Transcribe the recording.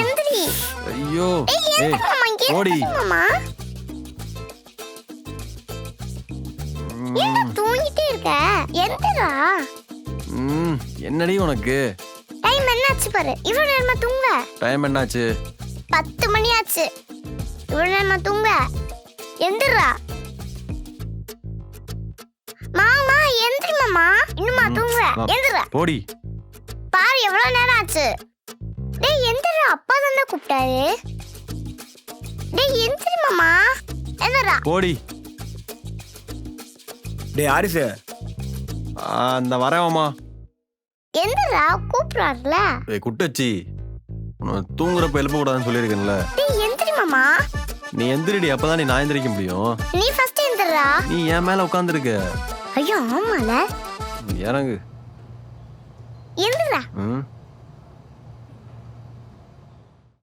எந்திரி. ஐயோ. ஏய் ஓடி. மாமா என்ன தூங்கிட்டே இருக்க? எந்திரா. ம் என்னடி உனக்கு? டைம் என்னாச்சு பாரு. இவ்வளவு நேரமா தூங்க? டைம் என்னாச்சு? பத்து மணி ஆச்சு இவ்வளவு நேரமா தூங்க? எந்திரா. மாமா எந்திரி மாமா இன்னுமா தூங்க. எந்திரா. போடி. பாரு எவ்வளவு நேரம் ஆச்சு? அப்பா தானே கூப்பிட்டாரு. டேய் எந்திரி மாமா எந்திரா போடி. டேய் ஆரிஃபு ஆ, இந்த வரேன்மா எந்திரா கூப்பிடுறாருல? ஏய் குட்டச்சி உன்னை தூங்குறப்ப எழுப்ப கூடாதுன்னு சொல்லியிருக்கேன்ல. டேய் எந்திரி மாமா நீ எந்திரிடி அப்பதான் நீ நான் எந்திரிக்க முடியும். நீ ஃபர்ஸ்ட் எந்திரா நீ என் மேல உட்காந்துருக்க ஐயோ ஆமால. இறங்கு. எந்திரா ம்?